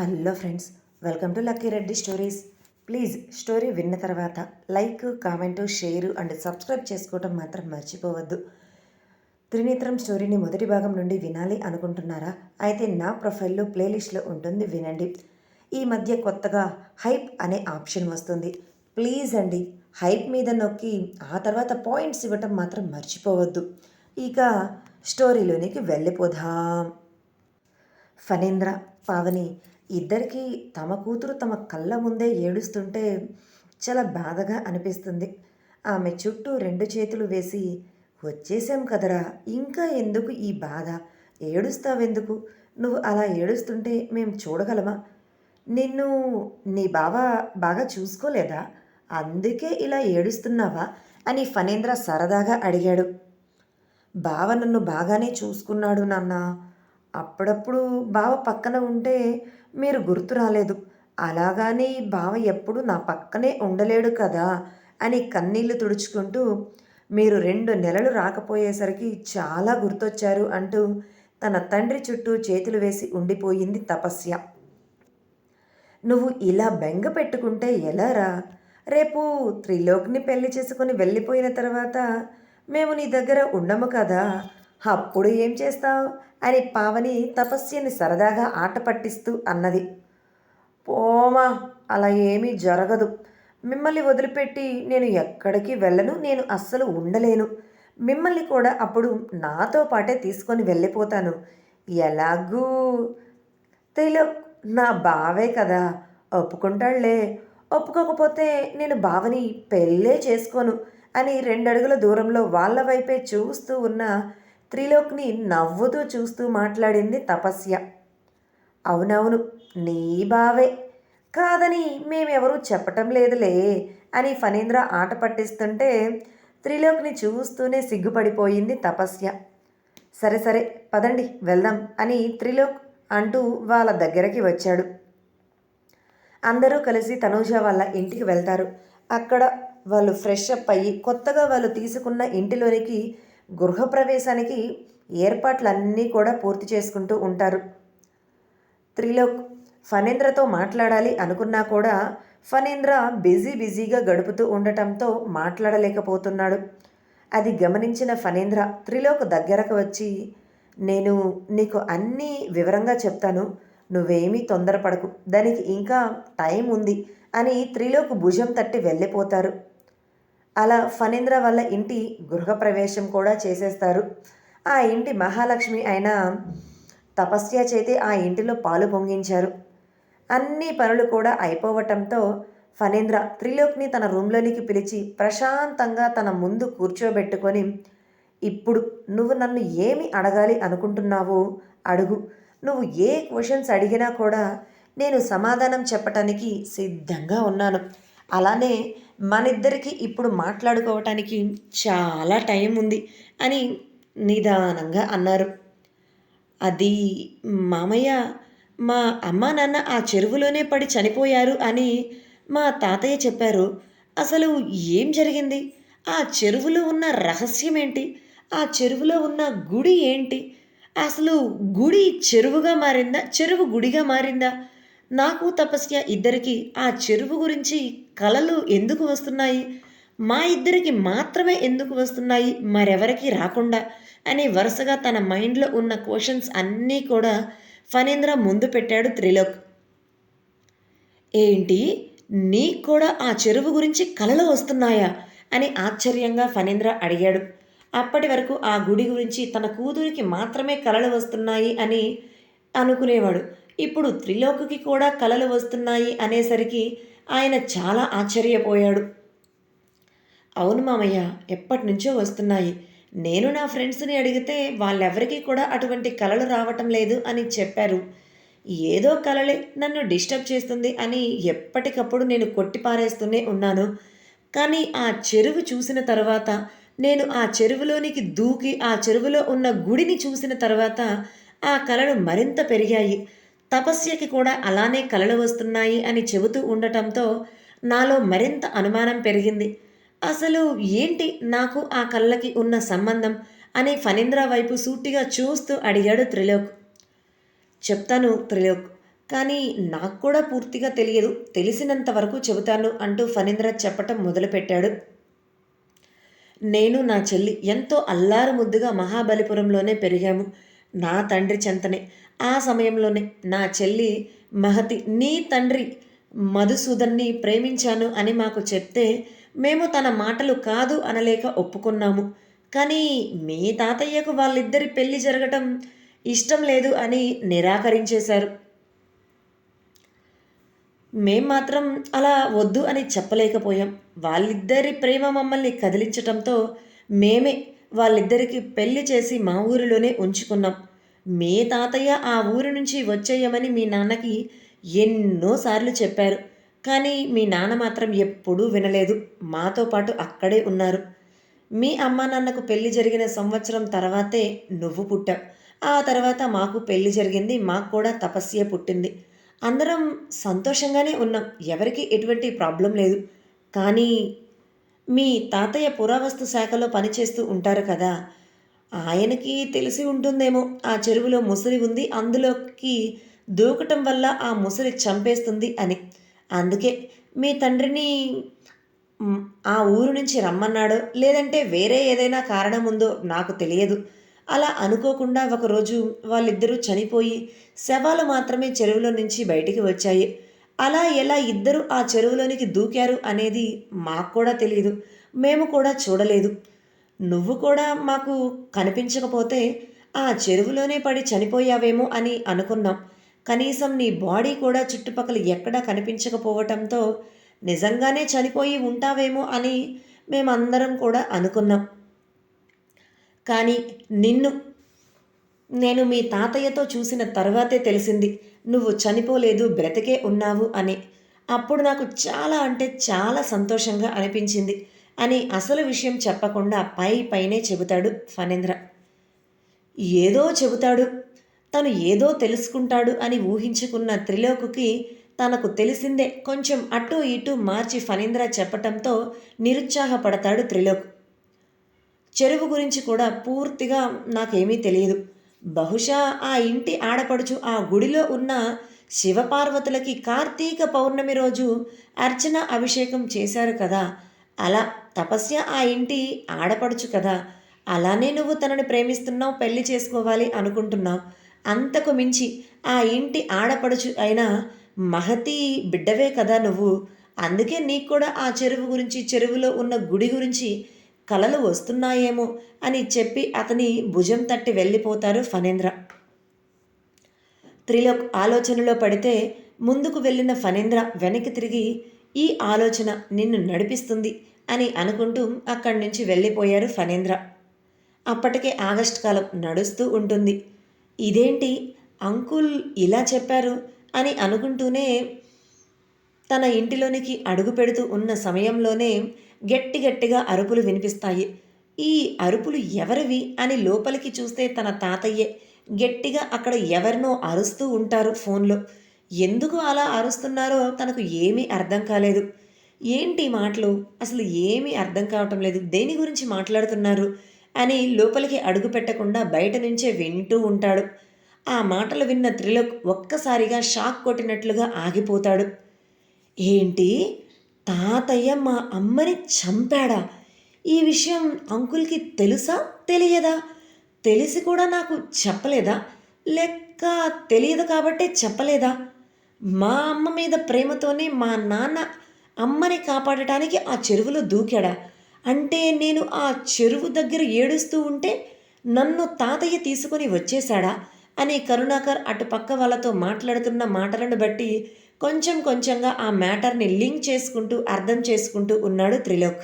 Hello friends welcome to Lucky Reddy stories. Please story విన్న తర్వాత like comment share and subscribe చేసుకోవటం మాత్రం మర్చిపోవద్దు. త్రినేత్రం స్టోరీని మొదటి భాగం నుండి వినాలి అనుకుంటున్నారా? అయితే నా ప్రొఫైల్లో ప్లేలిస్ట్లో ఉంటుంది వినండి. ఈ మధ్య కొత్తగా హైప్ అనే ఆప్షన్ వస్తుంది. ప్లీజ్ అండి హైప్ మీద నొక్కి ఆ తర్వాత పాయింట్స్ ఇవ్వటం మాత్రం మర్చిపోవద్దు. ఇక స్టోరీలోనికి వెళ్ళిపోదాం. ఫణేంద్ర పావని ఇద్దరికీ తమ కూతురు తమ కళ్ళ ముందే ఏడుస్తుంటే చాలా బాధగా అనిపిస్తుంది. ఆమె చుట్టూ రెండు చేతులు వేసి వచ్చేసాం కదరా ఇంకా ఎందుకు ఈ బాధ? ఏడుస్తావెందుకు? నువ్వు అలా ఏడుస్తుంటే మేము చూడగలమా? నిన్ను నీ బావ బాగా చూసుకోలేదా? అందుకే ఇలా ఏడుస్తున్నావా? అని ఫణేంద్ర సరదాగా అడిగాడు. బావ నన్ను బాగానే చూసుకున్నాడు నాన్నా. అప్పుడప్పుడు బావ పక్కన ఉంటే మీరు గుర్తు రాలేదు. అలాగాని బావ ఎప్పుడు నా పక్కనే ఉండలేడు కదా అని కన్నీళ్ళు తుడుచుకుంటూ మీరు రెండు నెలలు రాకపోయేసరికి చాలా గుర్తొచ్చారు అంటూ తన తండ్రి చుట్టూ చేతులు వేసి ఉండిపోయింది తపస్య. నువ్వు ఇలా బెంగ పెట్టుకుంటే ఎలారా రేపు త్రిలోక్ని పెళ్ళి చేసుకుని వెళ్ళిపోయిన తర్వాత మేము నీ దగ్గర ఉండము కదా. అప్పుడు ఏం చేస్తావు? అని పావని తపస్యని సరదాగా ఆట పట్టిస్తూ అన్నది. పోమా అలా ఏమీ జరగదు. మిమ్మల్ని వదిలిపెట్టి నేను ఎక్కడికి వెళ్ళను నేను అస్సలు ఉండలేను. మిమ్మల్ని కూడా అప్పుడు నాతో పాటే తీసుకొని వెళ్ళిపోతాను. ఎలాగూ? తెలో నా బావే కదా ఒప్పుకుంటాడులే ఒప్పుకోకపోతే నేను బావని పెళ్ళే చేసుకోను అని రెండడుగుల దూరంలో వాళ్ళ వైపే చూస్తూ ఉన్న త్రిలోక్ని నవ్వుతూ చూస్తూ మాట్లాడింది తపస్య. అవునవును నీ బావే. కాదని మేమెవరూ చెప్పటం లేదులే అని ఫణీంద్ర ఆట పట్టిస్తుంటే త్రిలోక్ని చూస్తూనే సిగ్గుపడిపోయింది తపస్య. సరే సరే పదండి వెళ్దాం అని త్రిలోక్ అంటూ వాళ్ళ దగ్గరికి వచ్చాడు. అందరూ కలిసి తనూజ వాళ్ళ ఇంటికి వెళ్తారు. అక్కడ వాళ్ళు ఫ్రెష్ అప్ అయ్యి కొత్తగా వాళ్ళు తీసుకున్న ఇంటిలోనికి గృహప్రవేశానికి ఏర్పాట్లన్నీ కూడా పూర్తి చేసుకుంటూ ఉంటారు. త్రిలోక్ ఫణేంద్రతో మాట్లాడాలి అనుకున్నా కూడా ఫణేంద్ర బిజీ బిజీగా గడుపుతూ ఉండటంతో మాట్లాడలేకపోతున్నాడు. అది గమనించిన ఫణేంద్ర త్రిలోక్ దగ్గరకు వచ్చి నేను నీకు అన్నీ వివరంగా చెప్తాను. నువ్వేమీ తొందరపడకు. దానికి ఇంకా టైం ఉంది అని త్రిలోక్ భుజం తట్టి వెళ్ళిపోతారు. అలా ఫణీంద్ర వాళ్ళ ఇంటి గృహప్రవేశం కూడా చేసేస్తారు. ఆ ఇంటి మహాలక్ష్మి అయిన తపస్య చేతి ఆ ఇంటిలో పాలు పొంగించారు. అన్ని పనులు కూడా అయిపోవటంతో ఫణేంద్ర త్రిలోక్ని తన రూమ్లోనికి పిలిచి ప్రశాంతంగా తన ముందు కూర్చోబెట్టుకొని ఇప్పుడు నువ్వు నన్ను ఏమి అడగాలి అనుకుంటున్నావో అడుగు. నువ్వు ఏ క్వశ్చన్స్ అడిగినా కూడా నేను సమాధానం చెప్పటానికి సిద్ధంగా ఉన్నాను. అలానే మనిద్దరికి ఇప్పుడు మాట్లాడుకోవటానికి చాలా టైం ఉంది అని నిదానంగా అన్నారు. అది మామయ్య మా అమ్మ నాన్న ఆ చెరువులోనే పడి చనిపోయారు అని మా తాతయ్య చెప్పారు. అసలు ఏం జరిగింది? ఆ చెరువులో ఉన్న రహస్యం ఏంటి? ఆ చెరువులో ఉన్న గుడి ఏంటి? అసలు గుడి చెరువుగా మారిందా? చెరువు గుడిగా మారిందా? నాకు తపస్య ఇద్దరికి ఆ చెరువు గురించి కలలు ఎందుకు వస్తున్నాయి? మా ఇద్దరికి మాత్రమే ఎందుకు వస్తున్నాయి? మరెవరికి రాకుండా? అని వరుసగా తన మైండ్లో ఉన్న క్వశ్చన్స్ అన్నీ కూడా ఫణీంద్ర ముందు పెట్టాడు త్రిలోక్. ఏంటి? నీకు కూడా ఆ చెరువు గురించి కలలు వస్తున్నాయా? అని ఆశ్చర్యంగా ఫణీంద్ర అడిగాడు. అప్పటి వరకు ఆ గుడి గురించి తన కూతురికి మాత్రమే కలలు వస్తున్నాయి అని అనుకునేవాడు. ఇప్పుడు త్రిలోకుకి కూడా కలలు వస్తున్నాయి అనేసరికి ఆయన చాలా ఆశ్చర్యపోయాడు. అవును మామయ్య ఎప్పటి నుంచో వస్తున్నాయి. నేను నా ఫ్రెండ్స్ని అడిగితే వాళ్ళెవరికీ కూడా అటువంటి కలలు రావటం లేదు అని చెప్పారు. ఏదో కలలే నన్ను డిస్టర్బ్ చేస్తుంది అని ఎప్పటికప్పుడు నేను కొట్టిపారేస్తూనే ఉన్నాను. కానీ ఆ చెరువు చూసిన తర్వాత నేను ఆ చెరువులోనికి దూకి ఆ చెరువులో ఉన్న గుడిని చూసిన తర్వాత ఆ కళలు మరింత పెరిగాయి. తపస్యకి కూడా అలానే కలలు వస్తున్నాయి అని చెబుతూ ఉండటంతో నాలో మరింత అనుమానం పెరిగింది. అసలు ఏంటి నాకు ఆ కళ్ళకి ఉన్న సంబంధం అని ఫణీంద్ర వైపు సూటిగా చూస్తూ అడిగాడు త్రిలోక్. చెప్తాను త్రిలోక్ కానీ నాకు కూడా పూర్తిగా తెలియదు. తెలిసినంత వరకు చెబుతాను అంటూ ఫణీంద్ర చెప్పటం మొదలుపెట్టాడు. నేను నా చెల్లి ఎంతో అల్లారు ముద్దుగా మహాబలిపురంలోనే పెరిగాము. నా తండ్రి చెంతనే. ఆ సమయంలోనే నా చెల్లి మహతి నీ తండ్రి మధుసూదన్ని ప్రేమించాను అని మాకు చెప్తే మేము తన మాటలు కాదు అనలేక ఒప్పుకున్నాము. కానీ మీ తాతయ్యకు వాళ్ళిద్దరి పెళ్ళి జరగటం ఇష్టం లేదు అని నిరాకరించేశారు. మేం మాత్రం అలా వద్దు అని చెప్పలేకపోయాం. వాళ్ళిద్దరి ప్రేమ మమ్మల్ని కదిలించటంతో మేమే వాళ్ళిద్దరికి పెళ్ళి చేసి మా ఊరిలోనే ఉంచుకున్నాం. మీ తాతయ్య ఆ ఊరి నుంచి వచ్చేయమని మీ నాన్నకి ఎన్నోసార్లు చెప్పారు. కానీ మీ నాన్న మాత్రం ఎప్పుడూ వినలేదు. మాతో పాటు అక్కడే ఉన్నారు. మీ అమ్మ నాన్నకు పెళ్ళి జరిగిన సంవత్సరం తర్వాతే నువ్వు పుట్టావు. ఆ తర్వాత మాకు పెళ్ళి జరిగింది. మాకు కూడా తపస్యే పుట్టింది. అందరం సంతోషంగానే ఉన్నాం. ఎవరికి ఎటువంటి ప్రాబ్లం లేదు. కానీ మీ తాతయ్య పురావస్తు శాఖలో పనిచేస్తూ ఉంటారు కదా. ఆయనకి తెలిసి ఉంటుందేమో. ఆ చెరువులో ముసలి ఉంది. అందులోకి దూకటం వల్ల ఆ ముసలి చంపేస్తుంది అని. అందుకే మీ తండ్రిని ఆ ఊరు నుంచి రమ్మన్నాడో లేదంటే వేరే ఏదైనా కారణం ఉందో నాకు తెలియదు. అలా అనుకోకుండా ఒకరోజు వాళ్ళిద్దరూ చనిపోయి శవాలు మాత్రమే చెరువులో నుంచి బయటికి వచ్చాయి. అలా ఎలా ఇద్దరు ఆ చెరువులోనికి దూకారు అనేది మాకు కూడా తెలియదు. మేము కూడా చూడలేదు. నువ్వు కూడా మాకు కనిపించకపోతే ఆ చెరువులోనే పడి చనిపోయావేమో అని అనుకున్నాం. కనీసం నీ బాడీ కూడా చుట్టుపక్కల ఎక్కడా కనిపించకపోవటంతో నిజంగానే చనిపోయి ఉంటావేమో అని మేమందరం కూడా అనుకున్నాం. కానీ నిన్ను నేను మీ తాతయ్యతో చూసిన తర్వాతే తెలిసింది. నువ్వు చనిపోలేదు బ్రతికే ఉన్నావు అని. అప్పుడు నాకు చాలా అంటే చాలా సంతోషంగా అనిపించింది. అని అసలు విషయం చెప్పకుండా పై పైనే చెబుతాడు ఫణేంద్ర. ఏదో చెబుతాడు తను ఏదో తెలుసుకుంటాడు అని ఊహించుకున్న త్రిలోకుకి తనకు తెలిసిందే కొంచెం అటు ఇటు మార్చి ఫణీంద్ర చెప్పటంతో నిరుత్సాహపడతాడు త్రిలోక్. చెరువు గురించి కూడా పూర్తిగా నాకేమీ తెలియదు. బహుశా ఆ ఇంటి ఆడపడుచు ఆ గుడిలో ఉన్న శివపార్వతులకి కార్తీక పౌర్ణమి రోజు అర్చన అభిషేకం చేశారు కదా అలా తపస్య ఆ ఇంటి ఆడపడుచు కదా. అలానే నువ్వు తనని ప్రేమిస్తున్నావు పెళ్ళి చేసుకోవాలి అనుకుంటున్నావు. అంతకు మించి ఆ ఇంటి ఆడపడుచు అయిన మహతి బిడ్డవే కదా నువ్వు. అందుకే నీకు కూడా ఆ చెరువు గురించి చెరువులో ఉన్న గుడి గురించి కలలు వస్తున్నాయేమో అని చెప్పి అతని భుజం తట్టి వెళ్ళిపోతారు ఫణేంద్ర. త్రిలోక్ ఆలోచనలో పడితే ముందుకు వెళ్ళిన ఫణేంద్ర వెనక్కి తిరిగి ఈ ఆలోచన నిన్ను నడిపిస్తుంది. అని అనుకుంటూ అక్కడి నుంచి వెళ్ళిపోయారు ఫణేంద్ర. అప్పటికే ఆగస్ట్ కాలం నడుస్తూ ఉంటుంది. ఇదేంటి? అంకుల్ ఇలా చెప్పారు అని అనుకుంటూనే తన ఇంటిలోనికి అడుగు పెడుతూ ఉన్న సమయంలోనే గట్టి గట్టిగా అరుపులు వినిపిస్తాయి. ఈ అరుపులు ఎవరివి అని లోపలికి చూస్తే తన తాతయ్యే గట్టిగా అక్కడ ఎవరినో అరుస్తూ ఉంటారు ఫోన్లో. ఎందుకు అలా అరుస్తున్నారో తనకు ఏమీ అర్థం కాలేదు. ఏంటి మాటలు? అసలు ఏమీ అర్థం కావటం లేదు. దేని గురించి మాట్లాడుతున్నారు? అని లోపలికి అడుగు పెట్టకుండా బయట నుంచే వింటూ ఉంటాడు. ఆ మాటలు విన్న త్రిలోక్ ఒక్కసారిగా షాక్ కొట్టినట్లుగా ఆగిపోతాడు. ఏంటి? తాతయ్య మా అమ్మని చంపాడా? ఈ విషయం అంకుల్కి తెలుసా? తెలియదా? తెలిసి కూడా నాకు చెప్పలేదా? లెక్క తెలియదు కాబట్టే చెప్పలేదా? మా అమ్మ మీద ప్రేమతోనే మా నాన్న అమ్మని కాపాడటానికి ఆ చెరువులో దూకాడా? అంటే నేను ఆ చెరువు దగ్గర ఏడుస్తూ ఉంటే నన్ను తాతయ్య తీసుకొని వచ్చేశాడా? అని కరుణాకర్ అటు పక్క వాళ్ళతో మాట్లాడుతున్న మాటలను బట్టి కొంచెం కొంచెంగా ఆ మ్యాటర్ని లింక్ చేసుకుంటూ అర్థం చేసుకుంటూ ఉన్నాడు త్రిలోక్.